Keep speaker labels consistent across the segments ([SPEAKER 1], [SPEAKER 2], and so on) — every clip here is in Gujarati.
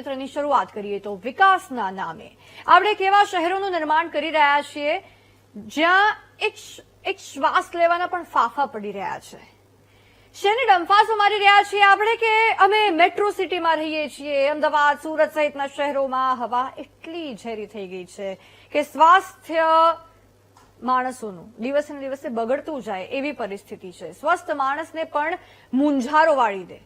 [SPEAKER 1] અભિનેત્રની શરૂઆત કરીએ તો વિકાસના નામે. આપણે કેવા શહેરોનું નિર્માણ કરી રહ્યા છીએ જ્યાં એક એક શ્વાસ લેવાના પણ ફાફા પડી રહ્યા છે. શેની ડંફાસો મારી રહ્યા છીએ આપણે કે અમે મેટ્રો સિટીમાં રહીએ છીએ? અમદાવાદ, સુરત સહિતના શહેરોમાં હવા એટલી ઝેરી થઈ ગઈ છે કે સ્વાસ્થ્ય માણસોનું દિવસે ને દિવસે બગડતું જાય એવી પરિસ્થિતિ છે. સ્વસ્થ માણસને પણ મૂંઝારો વાળી દે.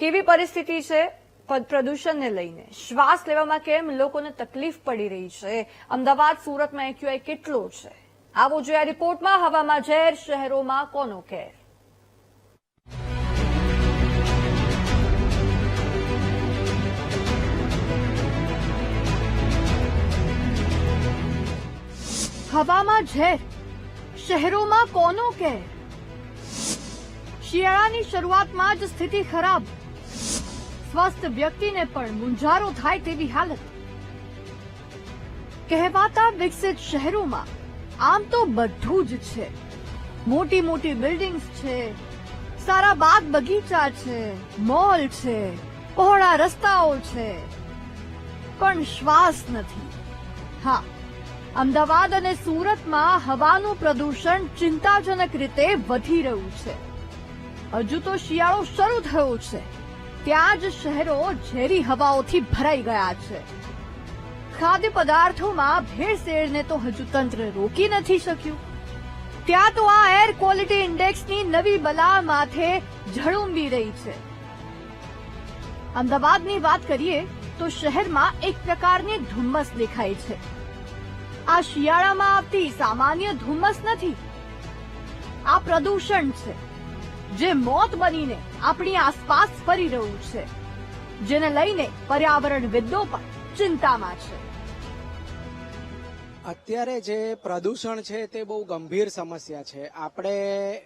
[SPEAKER 1] કેવી પરિસ્થિતિ છે? પ્રદૂષણને લઈને. શ્વાસ લેવામાં કેમ લોકોને તકલીફ પડી રહી છે? અમદાવાદ, સુરતમાં એક્યુઆઈ કેટલો છે? આવો જોઈએ રિપોર્ટમાં. હવામાં ઝેર, શહેરોમાં કોનો કેર? હવામાં ઝેર. શહેરોમાં કોનો કેર? શિયાળાની શરૂઆતમાં જ સ્થિતિ ખરાબ. સ્વસ્થ વ્યક્તિને પણ મુંજારો થાય તેવી હાલત. કહેવાતા વિકસિત શહેરોમાં આમ તો બધું જ છે. મોટી મોટી બિલ્ડિંગ્સ છે, સારા બાગ બગીચા છે, મોલ છે, પહોળા રસ્તાઓ છે. પણ શ્વાસ નથી. હા, અમદાવાદ અને સુરતમાં હવાનું પ્રદૂષણ ચિંતાજનક રીતે વધી રહ્યું છે. હજુ તો શિયાળો શરૂ થયો છે. ત્યાં જ શહેરો ઝેરી હવાઓથી ભરાઈ ગયા છે. ખાદ્ય પદાર્થોમાં ભેળસેળને તો હજુ તંત્ર રોકી નથી શક્યું. ત્યાં તો આ એર ક્વોલિટી ઇન્ડેક્સની નવી બલા માથે ઝળુંબી રહી છે. અમદાવાદની વાત કરીએ તો શહેરમાં એક પ્રકારની ધુમ્મસ દેખાય છે. આ શિયાળામાં આવતી સામાન્ય ધુમ્મસ નથી. આ પ્રદૂષણ છે. જે મોત બનીને આપણી આસપાસ ફરી રહ્યું છે, જેને લઈને પર્યાવરણવિદો પણ ચિંતામાં છે.
[SPEAKER 2] અત્યારે જે પ્રદૂષણ છે તે બહુ ગંભીર સમસ્યા છે. આપણે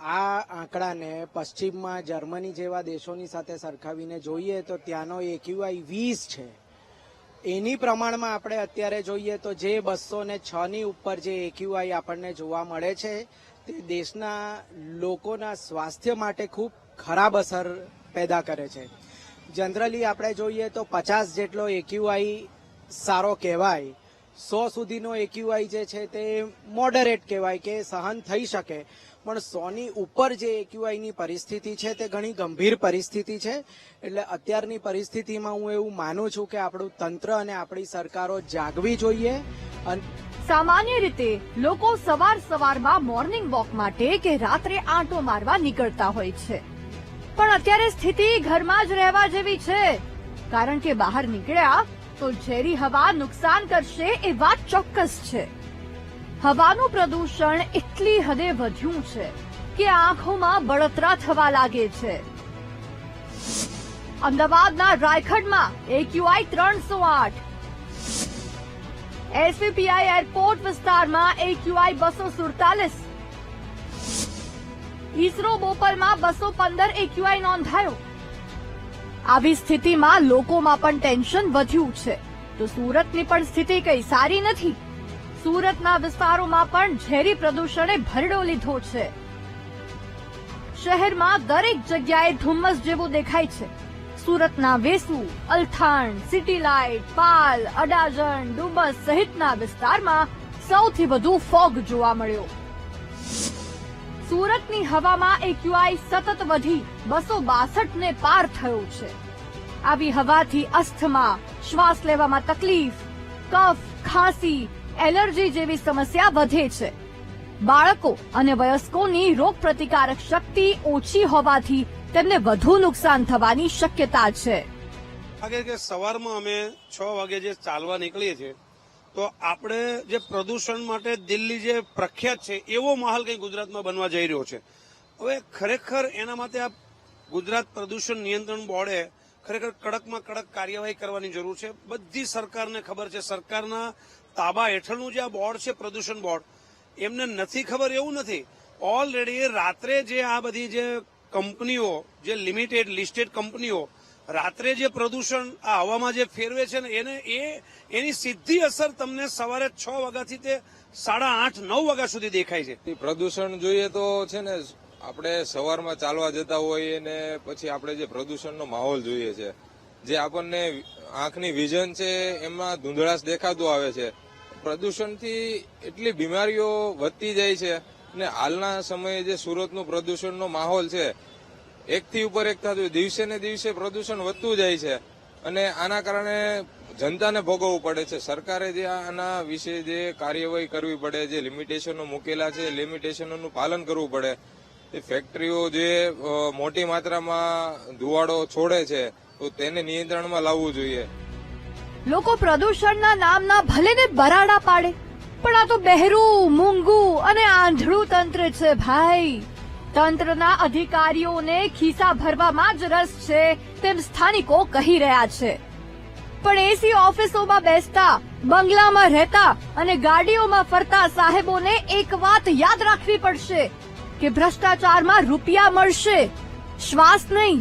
[SPEAKER 2] આ આંકડાને પશ્ચિમમાં જર્મની જેવા દેશોની સાથે સરખાવીને જોઈએ તો ત્યાંનો એક્યુઆઈ વીસ છે. એની પ્રમાણમાં આપણે અત્યારે જોઈએ તો જે બસો ને છ ની ઉપર જે એક્યુઆઈ આપણને જોવા મળે છે તે દેશના લોકોના સ્વાસ્થ્ય માટે ખૂબ ખરાબ અસર પેદા કરે છે. જનરલી આપણે જોઈએ તો પચાસ જેટલો એક્યુઆઈ સારો કહેવાય. સો સુધીનો એક્યુઆઈ જે છે તે મોડરેટ કહેવાય કે સહન થઈ શકે. પણ સોની ઉપર જે એક્યુઆઈની પરિસ્થિતિ છે તે ઘણી ગંભીર પરિસ્થિતિ છે. એટલે અત્યારની પરિસ્થિતિમાં હું એવું માનું છું કે આપણું તંત્ર અને આપણી સરકારો જાગવી જોઈએ. અને
[SPEAKER 1] સામાન્ય રીતે લોકો સવાર સવારમાં મોર્નિંગ વોક માટે કે રાત્રે આંટો મારવા નીકળતા હોય છે. પણ અત્યારે સ્થિતિ ઘરમાં જ રહેવા જેવી છે. કારણ કે બહાર નીકળ્યા તો ઝેરી હવા નુકસાન કરશે એ વાત ચોક્કસ છે. હવાનું પ્રદૂષણ એટલી હદે વધ્યું છે કે આંખોમાં બળતરા થવા લાગે છે. અમદાવાદના રાયખડમાં એક્યુઆઈ ત્રણસો આઠ એસવીપીઆઈ એરપોર્ટ વિસ્તારમાં એક્યુઆઈ બસો સુડતાલીસ. ઈસરો બોપલમાં બસો પંદર એક્યુઆઈ નોંધાયો. આવી સ્થિતિમાં લોકોમાં પણ ટેન્શન વધ્યું છે. તો સુરતની પણ સ્થિતિ કઈ સારી નથી. સુરતના વિસ્તારોમાં પણ ઝેરી પ્રદૂષણે ભરડો લીધો છે. શહેરમાં દરેક જગ્યાએ ધુમ્મસ જેવું દેખાય છે. સુરતના વેસુ, અલથાણ, સિટી લાઇટ, પાલ, અડાજણ, ડુબસ સહિતના વિસ્તારમાં સૌથી વધુ ફોગ જોવા મળ્યો. સુરતની હવામાં એક્યુઆઈ સતત વધી બસો બાસઠ ને પાર થયો છે. આવી હવાથી અસ્થમા, શ્વાસ લેવામાં તકલીફ, કફ, ખાંસી, એલર્જી જેવી સમસ્યા વધે છે. બાળકો અને વયસ્કોની રોગ પ્રતિકારક શક્તિ ઓછી હોવાથી તેમને વધુ નુકસાન થવાની શક્યતા છે.
[SPEAKER 3] કે સવારમાં અમે છ વાગે જે ચાલવા નીકળીએ છીએ, તો આપણે જે પ્રદૂષણ માટે દિલ્હી જે પ્રખ્યાત છે, એવો માહોલ કંઈ ગુજરાતમાં બનવા જઈ રહ્યો છે. હવે ખરેખર એના માટે આ ગુજરાત પ્રદૂષણ નિયંત્રણ બોર્ડે ખરેખર કડકમાં કડક કાર્યવાહી કરવાની જરૂર છે. બધી સરકારને ખબર છે. સરકારના તાબા હેઠળનું જે આ બોર્ડ છે, પ્રદૂષણ બોર્ડ એમને નથી ખબર એવું નથી. ઓલરેડી રાત્રે જે આ બધી જે કંપનીઓ, જે લિમિટેડ લિસ્ટેડ કંપનીઓ, રાત્રે જે પ્રદૂષણ આ હવામાં જે ફેરવે છે ને એને એ, એની સીધી અસર તમને સવારે છ વાગ્યાથી તે સાડા આઠ, નવ વાગ્યા સુધી દેખાય છે.
[SPEAKER 4] પ્રદૂષણ જોઈએ તો છે ને, આપણે સવારમાં ચાલવા જતા હોઈએ ને પછી આપણે જે પ્રદૂષણનો માહોલ જોઈએ છે. જે આપણને આંખની વિઝન છે એમાં ધૂંધળાશ દેખાતું આવે છે. પ્રદૂષણથી એટલી બીમારીઓ વધતી જાય છે અને હાલના સમયે જે સુરતનું પ્રદૂષણનો માહોલ છે, એકથી ઉપર એક થતું દિવસે ને દિવસે પ્રદૂષણ વધતું જાય છે અને આના કારણે જનતાને ભોગવવું પડે છે. સરકારે જે આના વિશે જે કાર્યવાહી કરવી પડે, જે લિમિટેશનો મૂકેલા છે, લિમિટેશનોનું પાલન કરવું પડે. એ ફેક્ટરીઓ જે મોટી માત્રામાં ધુવાડો છોડે છે, તો તેને નિયંત્રણમાં લાવવું જોઈએ.
[SPEAKER 1] લોકો પ્રદૂષણના નામના ભલે ને બરાડા પાડે. પણ આ તો બહેરું, મૂંગું અને આંધળું તંત્ર છે ભાઈ. તંત્રના અધિકારીઓને ખિસ્સા ભરવામાં જ રસ છે તેમ સ્થાનિકો કહી રહ્યા છે. પણ એસી ઓફિસોમાં બેસતા, બંગલામાં રહેતા અને ગાડીઓમાં ફરતા સાહેબોને એક વાત યાદ રાખવી પડશે કે ભ્રષ્ટાચારમાં રૂપિયા મળશે, શ્વાસ નહીં.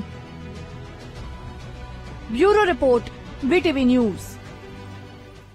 [SPEAKER 1] Bureau report BTV news.